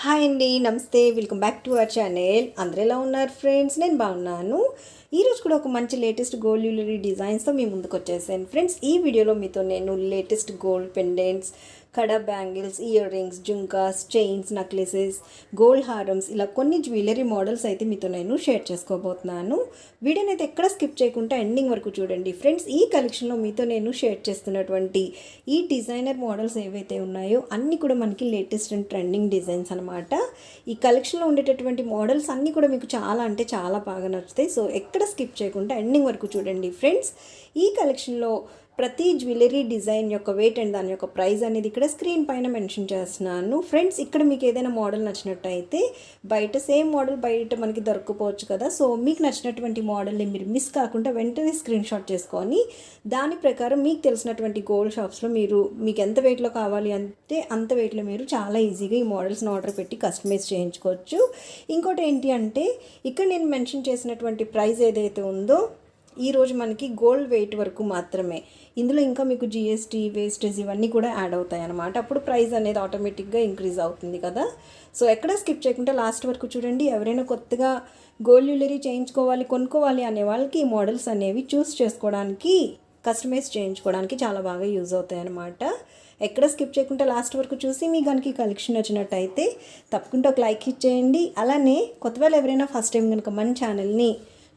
Hi అండి నమస్తే. Welcome back to our channel అందరూ ఎలా ఉన్నారు ఫ్రెండ్స్ నేను బాగున్నాను. ఈరోజు కూడా ఒక మంచి లేటెస్ట్ గోల్డ్ జ్యువెలరీ డిజైన్స్తో మీ ముందుకు వచ్చేసాను. ఫ్రెండ్స్ ఈ వీడియోలో మీతో నేను latest gold pendants kada bangles ear rings jhumkas chains necklaces gold హారమ్స్ ఇలా కొన్ని జ్యువెలరీ మోడల్స్ అయితే మీతో నేను షేర్ చేసుకోబోతున్నాను. వీడియోని అయితే ఎక్కడ స్కిప్ చేయకుండా ఎండింగ్ వరకు చూడండి. ఫ్రెండ్స్ ఈ కలెక్షన్లో మీతో నేను షేర్ చేస్తున్నటువంటి ఈ డిజైనర్ మోడల్స్ ఏవైతే ఉన్నాయో అన్నీ కూడా మనకి లేటెస్ట్ అండ్ ట్రెండింగ్ డిజైన్స్ అనమాట ఈ కలెక్షన్లో ఉండేటటువంటి మోడల్స్ అన్నీ కూడా మీకు చాలా అంటే చాలా బాగా నచ్చుతాయి. సో ఎక్కడ స్కిప్ చేయకుండా ఎండింగ్ వరకు చూడండి. ఫ్రెండ్స్ ఈ కలెక్షన్లో ప్రతి జ్యువెలరీ డిజైన్ యొక్క వెయిట్ అండ్ దాని యొక్క ప్రైస్ అనేది ఇక్కడ స్క్రీన్ పైన మెన్షన్ చేస్తున్నాను. ఫ్రెండ్స్ ఇక్కడ మీకు ఏదైనా మోడల్ నచ్చినట్టయితే బయట సేమ్ మోడల్ బయట మనకి దొరకపోవచ్చు కదా. సో మీకు నచ్చినటువంటి మోడల్ని మీరు మిస్ కాకుండా వెంటనే స్క్రీన్ షాట్ చేసుకొని దాని ప్రకారం మీకు తెలిసినటువంటి గోల్డ్ షాప్స్లో మీరు మీకు ఎంత వెయిట్లో కావాలి అంటే అంత వెయిట్లో మీరు చాలా ఈజీగా ఈ మోడల్స్ని ఆర్డర్ పెట్టి కస్టమైజ్ చేయించుకోవచ్చు. ఇంకోటి ఏంటి అంటే ఇక్కడ నేను మెన్షన్ చేసినటువంటి ప్రైస్ ఏదైతే ఉందో ఈరోజు మనకి గోల్డ్ వెయిట్ వరకు మాత్రమే. ఇందులో ఇంకా మీకు జిఎస్టీ వేస్టేజ్ ఇవన్నీ కూడా యాడ్ అవుతాయి అనమాట అప్పుడు ప్రైస్ అనేది ఆటోమేటిక్గా ఇంక్రీజ్ అవుతుంది కదా. సో ఎక్కడ స్కిప్ చేయకుండా లాస్ట్ వరకు చూడండి. ఎవరైనా కొత్తగా గోల్డ్ జ్యువెలరీ చేయించుకోవాలి కొనుక్కోవాలి అనే వాళ్ళకి ఈ మోడల్స్ అనేవి చూస్ చేసుకోవడానికి కస్టమైజ్ చేయించుకోవడానికి చాలా బాగా యూజ్ అవుతాయి అనమాట ఎక్కడ స్కిప్ చేయకుండా లాస్ట్ వరకు చూసి మీ కనుక కలెక్షన్ వచ్చినట్టయితే తప్పకుండా ఒక లైక్ ఇచ్చేయండి. అలానే కొత్తవేళ ఎవరైనా ఫస్ట్ టైం కనుక మన ఛానల్ని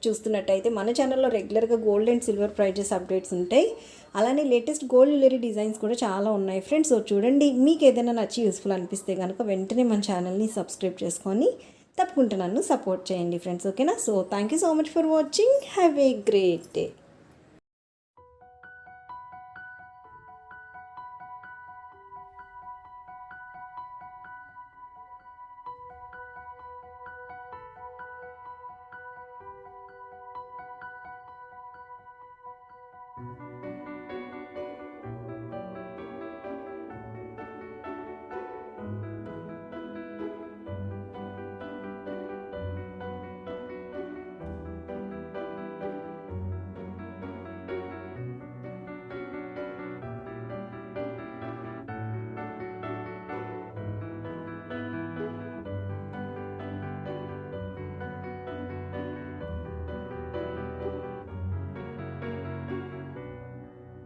చూస్తున్నట్టయితే మన ఛానల్లో రెగ్యులర్గా gold and silver prices updates ఉంటాయి. అలానే లేటెస్ట్ గోల్డ్ జ్యువెలరీ డిజైన్స్ కూడా చాలా ఉన్నాయి. ఫ్రెండ్స్ సో చూడండి మీకు ఏదైనా నచ్చి యూస్ఫుల్ అనిపిస్తే కనుక వెంటనే మన ఛానల్ని సబ్స్క్రైబ్ చేసుకొని తప్పకుండా నన్ను సపోర్ట్ చేయండి ఫ్రెండ్స్ ఓకేనా so thank you so much for watching have a great day